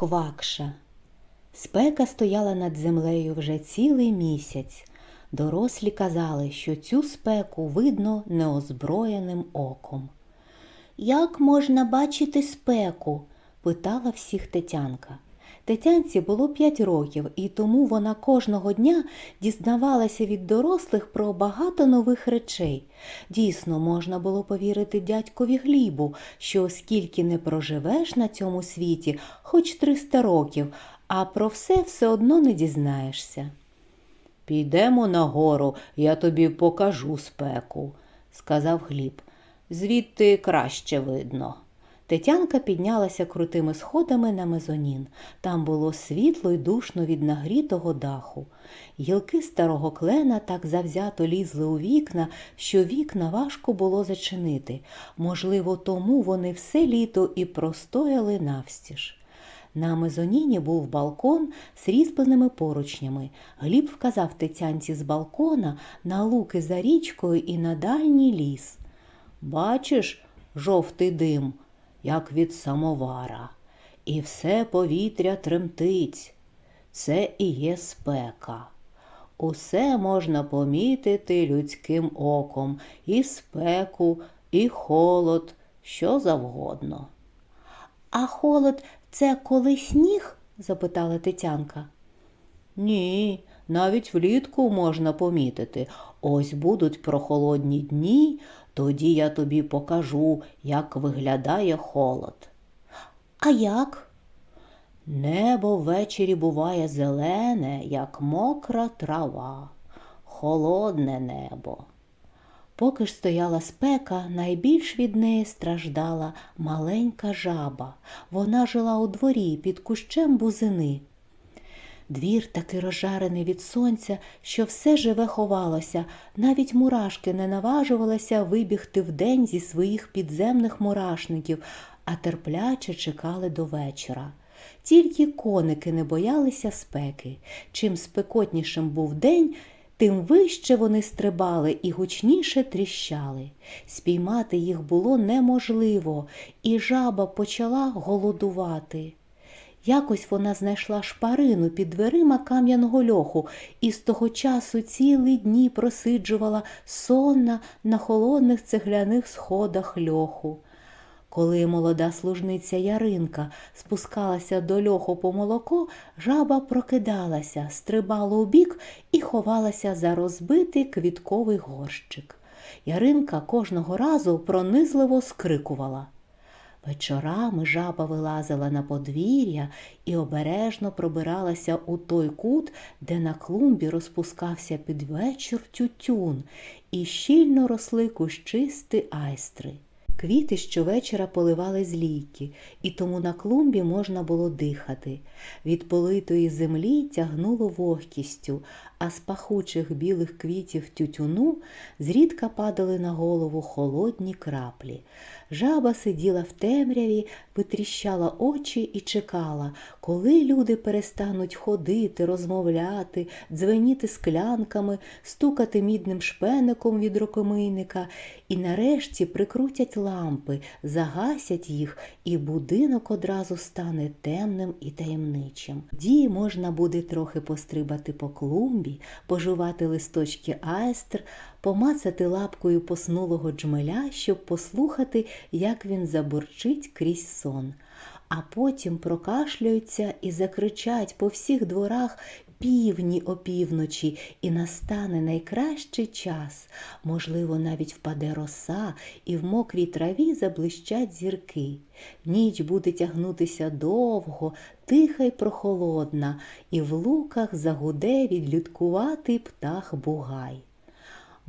Квакша. Спека стояла над землею вже цілий місяць. Дорослі казали, що цю спеку видно неозброєним оком. Як можна бачити спеку? питала всіх Тетянка. Тетянці було п'ять років, і тому вона кожного дня дізнавалася від дорослих про багато нових речей. Дійсно, можна було повірити дядькові Глібу, що скільки не проживеш на цьому світі, хоч 300 років, а про все все одно не дізнаєшся. Підемо нагору, я тобі покажу спеку, сказав Гліб. Звідти краще видно. Тетянка піднялася крутими сходами на мезонін. Там було світло й душно від нагрітого даху. Гілки старого клена так завзято лізли у вікна, що вікна важко було зачинити. Можливо, тому вони все літо і простояли навстіж. На мезоніні був балкон з різьбленими поручнями. Гліб вказав тетянці з балкона на луки за річкою і на дальній ліс. Бачиш, жовтий дим, як від самовара, і все повітря тремтить. Це і є спека. Усе можна помітити людським оком, і спеку, і холод, що завгодно. А холод це коли сніг? запитала Тетянка. Ні, навіть влітку можна помітити. Ось будуть прохолодні дні, тоді я тобі покажу, як виглядає холод. А як? Небо ввечері буває зелене, як мокра трава, холодне небо. Поки ж стояла спека, найбільш від неї страждала маленька жаба. Вона жила у дворі під кущем бузини. Двір такий розжарений від сонця, що все живе ховалося, навіть мурашки не наважувалися вибігти вдень зі своїх підземних мурашників, а терпляче чекали до вечора. Тільки коники не боялися спеки. Чим спекотнішим був день, тим вище вони стрибали і гучніше тріщали. Спіймати їх було неможливо, і жаба почала голодувати. Якось вона знайшла шпарину під дверима кам'яного льоху і з того часу цілі дні просиджувала сонна на холодних цегляних сходах льоху. Коли молода служниця Яринка спускалася до льоху по молоко, жаба прокидалася, стрибала у бік і ховалася за розбитий квітковий горщик. Яринка кожного разу пронизливо скрикувала. Вечорами жаба вилазила на подвір'я і обережно пробиралася у той кут, де на клумбі розпускався під вечір тютюн, і щільно росли кущисти айстри. Квіти щовечора поливали з лійки, і тому на клумбі можна було дихати. Від политої землі тягнуло вогкістю, а з пахучих білих квітів тютюну зрідка падали на голову холодні краплі. Жаба сиділа в темряві, витріщала очі і чекала, коли люди перестануть ходити, розмовляти, дзвеніти склянками, стукати мідним шпеником від рукомийника, і нарешті прикрутять лампи, загасять їх, і будинок одразу стане темним і таємничим. Тоді можна буде трохи пострибати по клумбі, пожувати листочки айстр, помацати лапкою поснулого джмеля, щоб послухати, як він забурчить крізь сон. А потім прокашляються і закричать по всіх дворах півні опівночі, і настане найкращий час. Можливо, навіть впаде роса, і в мокрій траві заблищать зірки. Ніч буде тягнутися довго, тиха й прохолодна, і в луках загуде відлюдкуватий птах бугай.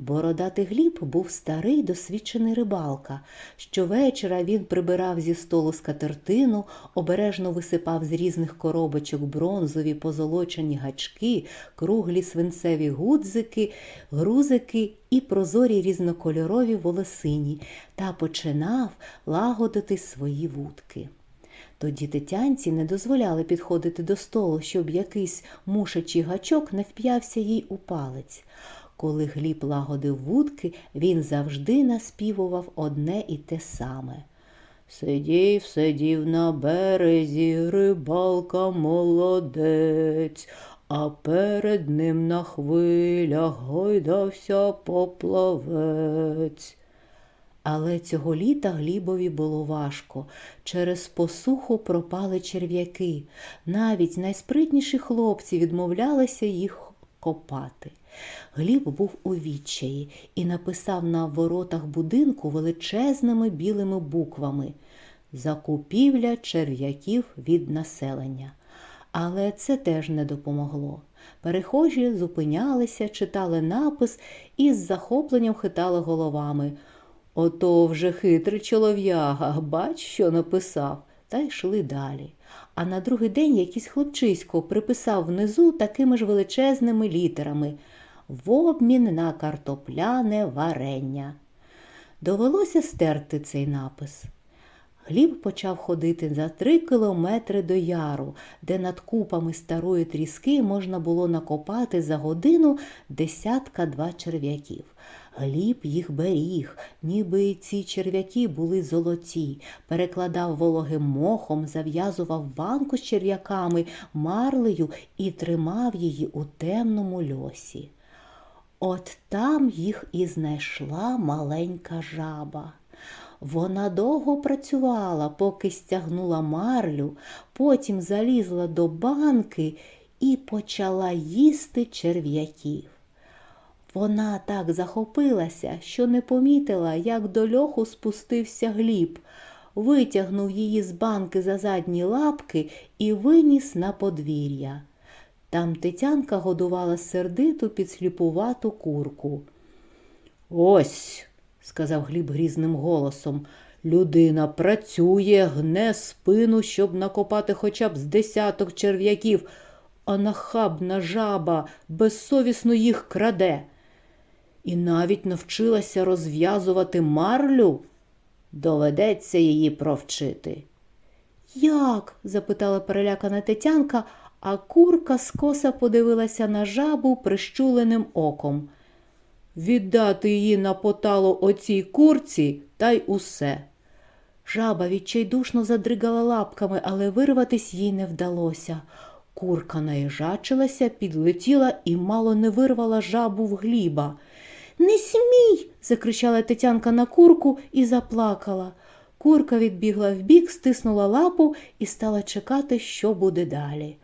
Бородатий Гліб був старий досвідчений рибалка. Щовечора він прибирав зі столу скатертину, обережно висипав з різних коробочок бронзові позолочені гачки, круглі свинцеві гудзики, грузики і прозорі різнокольорові волосині та починав лагодити свої вудки. Тоді тетянці не дозволяли підходити до столу, щоб якийсь мушачий гачок не вп'явся їй у палець. Коли Гліб лагодив вудки, він завжди наспівував одне і те саме. Сидів, сидів на березі, рибалка молодець, а перед ним на хвилях гойдався поплавець. Але цього літа Глібові було важко. Через посуху пропали черв'яки. Навіть найспритніші хлопці відмовлялися їх копати. Гліб був у відчаї і написав на воротах будинку величезними білими буквами Закупівля черв'яків від населення. Але це теж не допомогло. Перехожі зупинялися, читали напис і з захопленням хитали головами. Ото вже хитрий чолов'яга, бач, що написав, та йшли далі. А на другий день якийсь хлопчисько приписав внизу такими ж величезними літерами в обмін на картопляне варення. Довелося стерти цей напис. Гліб почав ходити за три кілометри до яру, де над купами старої тріски можна було накопати за годину десятка два черв'яків. Гліб їх беріг, ніби ці черв'яки були золоті, перекладав вологим мохом, зав'язував банку з черв'яками, марлею і тримав її у темному льосі. От там їх і знайшла маленька жаба. Вона довго працювала, поки стягнула марлю, потім залізла до банки і почала їсти черв'яків. Вона так захопилася, що не помітила, як до льоху спустився гліб, витягнув її з банки за задні лапки і виніс на подвір'я. Там Тетянка годувала сердиту підсліпувату курку. Ось, сказав Гліб грізним голосом, людина працює, гне спину, щоб накопати хоча б з десяток черв'яків, а нахабна жаба безсовісно їх краде. І навіть навчилася розв'язувати марлю. Доведеться її провчити. Як? запитала перелякана Тетянка, а курка скоса подивилася на жабу прищуленим оком. Віддати її на поталу оцій курці та й усе. Жаба відчайдушно задригала лапками, але вирватись їй не вдалося. Курка наїжачилася, підлетіла і мало не вирвала жабу в гліба. Не смій. закричала Тетянка на курку і заплакала. Курка відбігла вбік, стиснула лапу і стала чекати, що буде далі.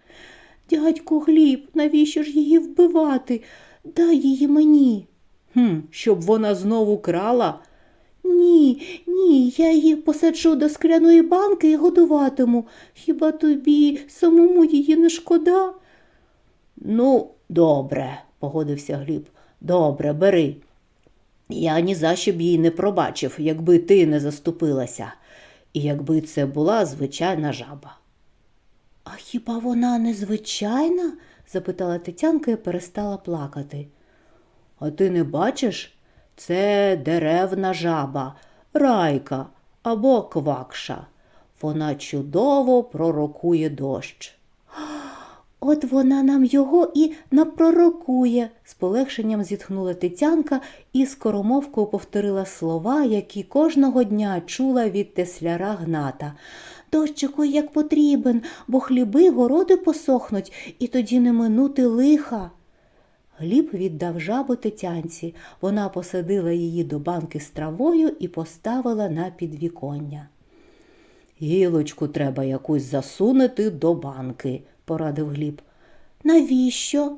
Дядько Гліб, навіщо ж її вбивати? Дай її мені. Хм, щоб вона знову крала? Ні, ні, я її посаджу до скляної банки і годуватиму. Хіба тобі самому її не шкода? Ну, добре, погодився Гліб. Добре, бери. Я ні за що б її не пробачив, якби ти не заступилася, і якби це була звичайна жаба. А хіба вона незвичайна? запитала Тетянка і перестала плакати. А ти не бачиш? Це деревна жаба, райка або квакша. Вона чудово пророкує дощ. От вона нам його і напророкує, з полегшенням зітхнула Тетянка і скоромовкою повторила слова, які кожного дня чула від тесляра гната. Дощику як потрібен, бо хліби городи посохнуть, і тоді не минути лиха. Гліб віддав жабу Тетянці. Вона посадила її до банки з травою і поставила на підвіконня. Гілочку треба якусь засунути до банки, порадив Гліб. Навіщо?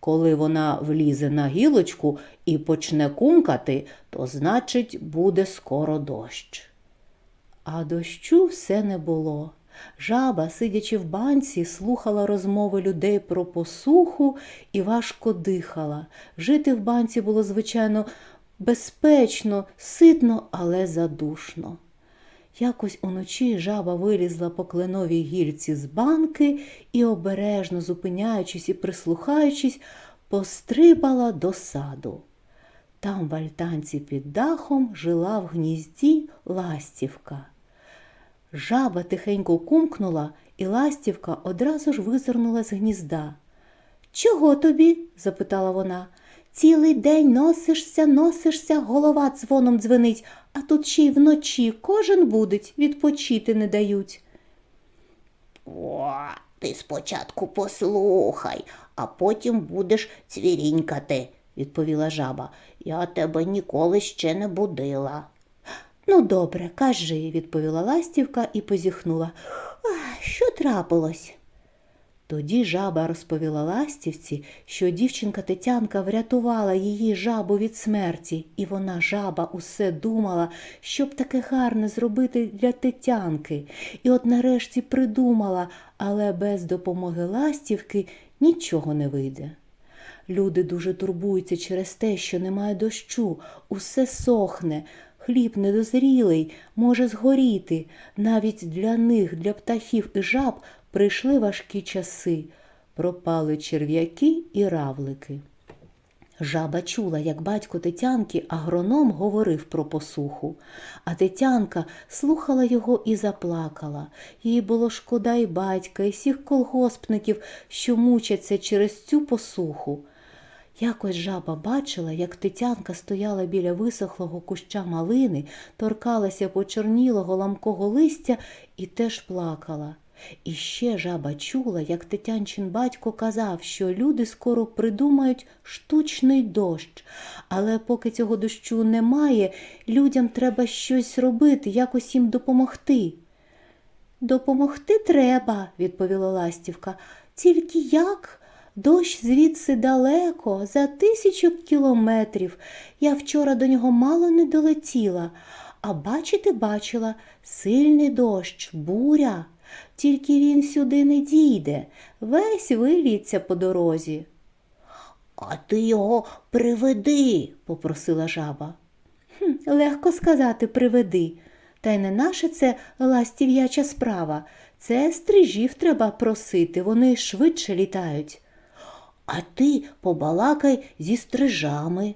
Коли вона влізе на гілочку і почне кумкати, то значить, буде скоро дощ. А дощу все не було. Жаба, сидячи в банці, слухала розмови людей про посуху і важко дихала. Жити в банці було, звичайно, безпечно, ситно, але задушно. Якось уночі жаба вилізла по кленовій гільці з банки і, обережно зупиняючись і прислухаючись, пострибала до саду. Там в альтанці під дахом жила в гнізді ластівка. Жаба тихенько кумкнула, і ластівка одразу ж визирнула з гнізда. Чого тобі? запитала вона. Цілий день носишся, носишся, голова дзвоном дзвенить, а тут ще й вночі кожен будить, відпочити не дають. О, ти спочатку послухай, а потім будеш цвірінькати, відповіла жаба. Я тебе ніколи ще не будила. Ну, добре, кажи, відповіла ластівка і позіхнула. А, що трапилось? Тоді жаба розповіла ластівці, що дівчинка Тетянка врятувала її жабу від смерті, і вона, жаба, усе думала, щоб таке гарне зробити для Тетянки. І от нарешті придумала, але без допомоги ластівки нічого не вийде. Люди дуже турбуються через те, що немає дощу, усе сохне, хліб недозрілий, може згоріти. Навіть для них, для птахів і жаб, прийшли важкі часи, пропали черв'яки і равлики. Жаба чула, як батько Тетянки агроном говорив про посуху, а Тетянка слухала його і заплакала. Їй було шкода і батька, і всіх колгоспників, що мучаться через цю посуху. Якось жаба бачила, як Тетянка стояла біля висохлого куща малини, торкалася почорнілого ламкого листя і теж плакала. І ще жаба чула, як Тетянчин батько казав, що люди скоро придумають штучний дощ, але поки цього дощу немає, людям треба щось робити, якось їм допомогти. Допомогти треба, відповіла ластівка. Тільки як? Дощ звідси далеко, за тисячу кілометрів. Я вчора до нього мало не долетіла, а бачити бачила сильний дощ, буря. Тільки він сюди не дійде, весь виліться по дорозі. А ти його приведи, попросила жаба. Хм, легко сказати приведи. Та й не наша це ластів'яча справа. Це стрижів треба просити, вони швидше літають. А ти побалакай зі стрижами.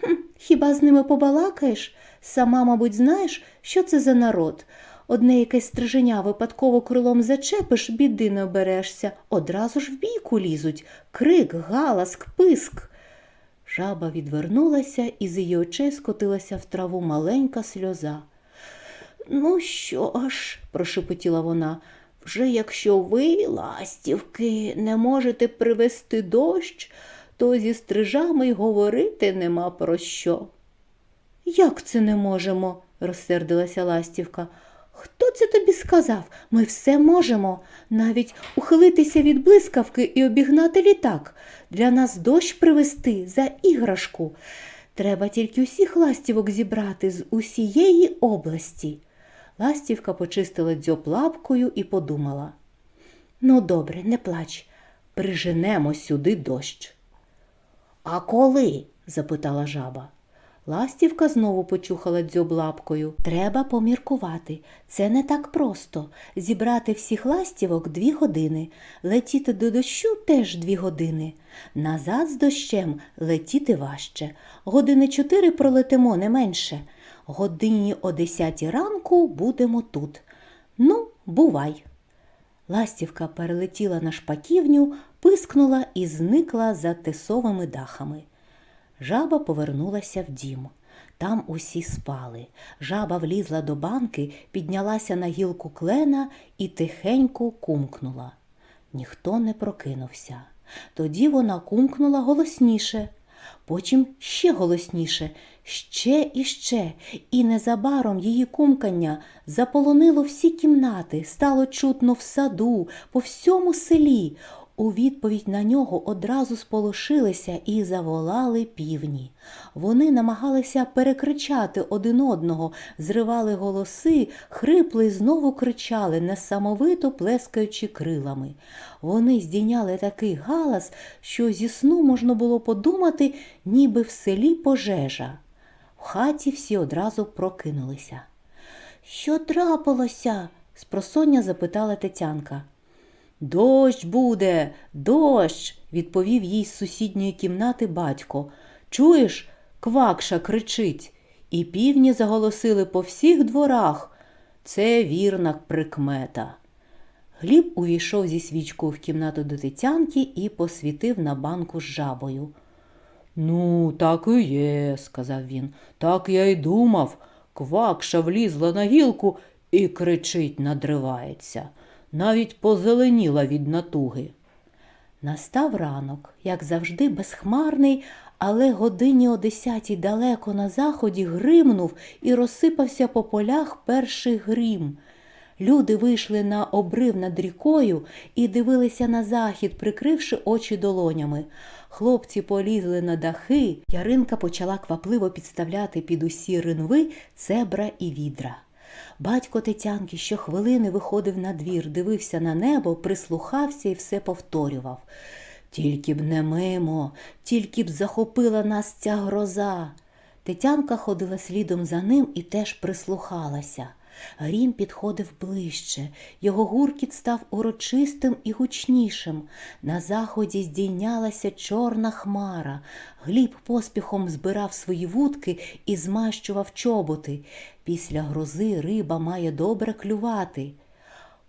Хм, хіба з ними побалакаєш? Сама, мабуть, знаєш, що це за народ. Одне якесь стриженя випадково крилом зачепиш, біди не оберешся, одразу ж в бійку лізуть. Крик, галас, писк. Жаба відвернулася, і з її очей скотилася в траву маленька сльоза. Ну що ж, прошепотіла вона, вже якщо ви, ластівки, не можете привести дощ, то зі стрижами й говорити нема про що. Як це не можемо? розсердилася ластівка. Хто це тобі сказав? Ми все можемо, навіть ухилитися від блискавки і обігнати літак, для нас дощ привезти за іграшку. Треба тільки усіх ластівок зібрати з усієї області. Ластівка почистила дзьоб лапкою і подумала. Ну, добре, не плач, приженемо сюди дощ. А коли? запитала жаба. Ластівка знову почухала дзьоб лапкою. Треба поміркувати. Це не так просто. Зібрати всіх ластівок дві години, летіти до дощу теж дві години. Назад з дощем летіти важче. Години чотири пролетимо не менше. Годині о десятій ранку будемо тут. Ну, бувай. Ластівка перелетіла на шпаківню, пискнула і зникла за тисовими дахами. Жаба повернулася в дім. Там усі спали. Жаба влізла до банки, піднялася на гілку клена і тихенько кумкнула. Ніхто не прокинувся. Тоді вона кумкнула голосніше, потім ще голосніше, ще і ще, і незабаром її кумкання заполонило всі кімнати, стало чутно в саду, по всьому селі. У відповідь на нього одразу сполошилися і заволали півні. Вони намагалися перекричати один одного, зривали голоси, хрипли і знову кричали, несамовито плескаючи крилами. Вони здійняли такий галас, що зі сну можна було подумати, ніби в селі пожежа. В хаті всі одразу прокинулися. Що трапилося? спросоння запитала Тетянка. Дощ буде, дощ, відповів їй з сусідньої кімнати батько. Чуєш, квакша кричить. І півні заголосили по всіх дворах. Це вірна прикмета. Гліб увійшов зі свічкою в кімнату до Тетянки і посвітив на банку з жабою. Ну, так і є, сказав він. Так я й думав. Квакша влізла на гілку і кричить, надривається. Навіть позеленіла від натуги. Настав ранок, як завжди, безхмарний, але годині о десятій далеко на заході гримнув і розсипався по полях перший грім. Люди вийшли на обрив над рікою і дивилися на захід, прикривши очі долонями. Хлопці полізли на дахи. Яринка почала квапливо підставляти під усі ринви цебра і відра. Батько Тетянки щохвилини виходив на двір, дивився на небо, прислухався і все повторював. Тільки б не мимо, тільки б захопила нас ця гроза. Тетянка ходила слідом за ним і теж прислухалася. Грім підходив ближче, його гуркіт став урочистим і гучнішим. На заході здійнялася чорна хмара. Гліб поспіхом збирав свої вудки і змащував чоботи. Після грози риба має добре клювати.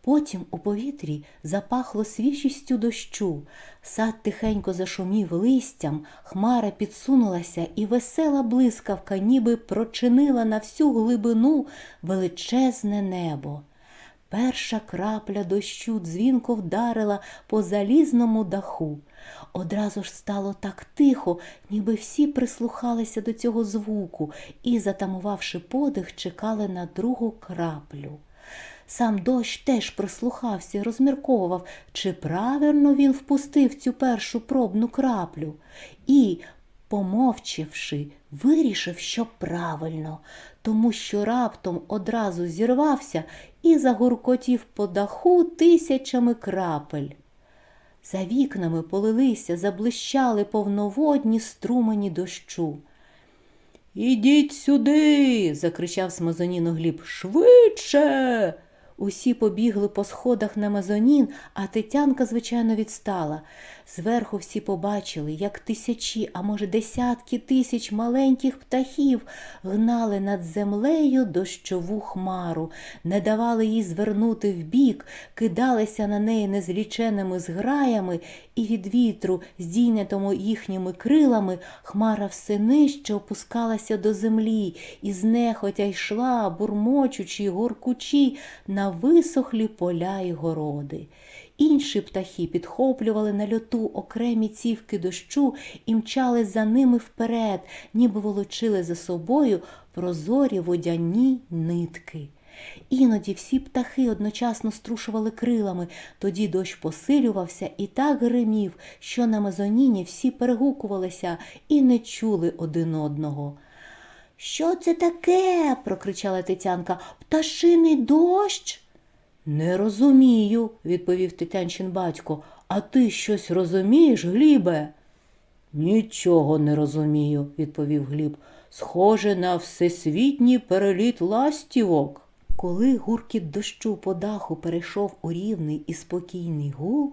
Потім у повітрі запахло свіжістю дощу, сад тихенько зашумів листям, хмара підсунулася, і весела блискавка ніби прочинила на всю глибину величезне небо. Перша крапля дощу дзвінко вдарила по залізному даху. Одразу ж стало так тихо, ніби всі прислухалися до цього звуку і, затамувавши подих, чекали на другу краплю. Сам дощ теж прислухався розмірковував, чи правильно він впустив цю першу пробну краплю. І, помовчавши, вирішив, що правильно, тому що раптом одразу зірвався і загуркотів по даху тисячами крапель. За вікнами полилися, заблищали повноводні струмені дощу. Ідіть сюди. закричав Смазоніно Гліб. Швидше. Усі побігли по сходах на мезонін, а Тетянка, звичайно, відстала. Зверху всі побачили, як тисячі, а може, десятки тисяч маленьких птахів гнали над землею дощову хмару, не давали їй звернути вбік, кидалися на неї незліченими зграями, і від вітру, здійнятому їхніми крилами, хмара все нижче опускалася до землі і знехотя йшла, бурмочучи й горкучі, на висохлі поля й городи. Інші птахи підхоплювали на льоту окремі цівки дощу і мчали за ними вперед, ніби волочили за собою прозорі водяні нитки. Іноді всі птахи одночасно струшували крилами, тоді дощ посилювався і так гримів, що на мезоніні всі перегукувалися і не чули один одного. Що це таке? прокричала Тетянка. Пташиний дощ? Не розумію, відповів Тетянчин батько. А ти щось розумієш, Глібе? Нічого не розумію, відповів Гліб. Схоже на всесвітній переліт ластівок. Коли гуркіт дощу по даху перейшов у рівний і спокійний гул,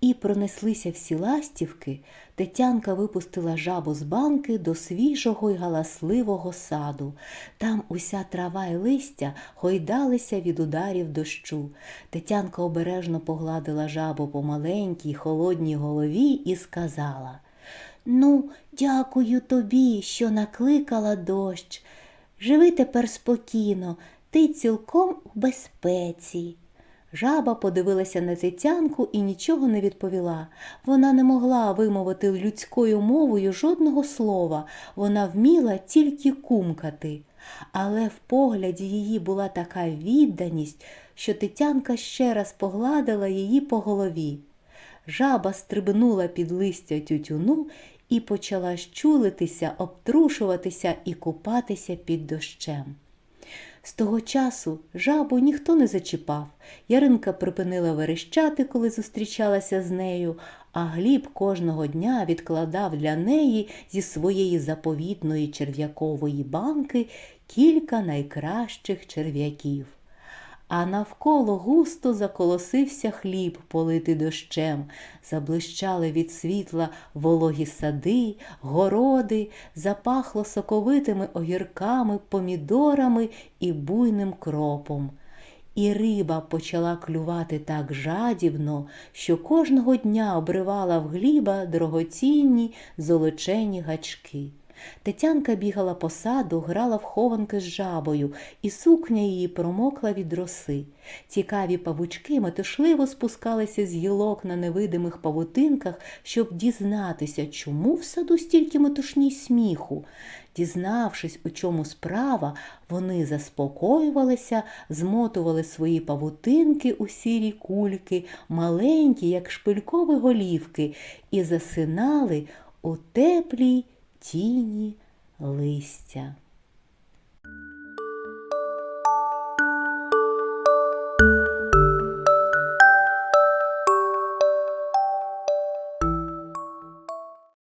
і пронеслися всі ластівки, Тетянка випустила жабу з банки до свіжого й галасливого саду. Там уся трава й листя гойдалися від ударів дощу. Тетянка обережно погладила жабу по маленькій холодній голові і сказала Ну, дякую тобі, що накликала дощ. Живи тепер спокійно, ти цілком у безпеці. Жаба подивилася на Тетянку і нічого не відповіла. Вона не могла вимовити людською мовою жодного слова, вона вміла тільки кумкати. Але в погляді її була така відданість, що Тетянка ще раз погладила її по голові. Жаба стрибнула під листя тютюну і почала щулитися, обтрушуватися і купатися під дощем. З того часу жабу ніхто не зачіпав. Яринка припинила верещати, коли зустрічалася з нею, а Гліб кожного дня відкладав для неї зі своєї заповітної черв'якової банки кілька найкращих черв'яків. А навколо густо заколосився хліб, политий дощем, заблищали від світла вологі сади, городи, запахло соковитими огірками, помідорами і буйним кропом. І риба почала клювати так жадібно, що кожного дня обривала в гліба дорогоцінні золочені гачки. Тетянка бігала по саду, грала в хованки з жабою, і сукня її промокла від роси. Цікаві павучки метушливо спускалися з гілок на невидимих павутинках, щоб дізнатися, чому в саду стільки метушні сміху. Дізнавшись, у чому справа, вони заспокоювалися, змотували свої павутинки у сірі кульки, маленькі, як шпилькові голівки, і засинали у теплій тіні листя.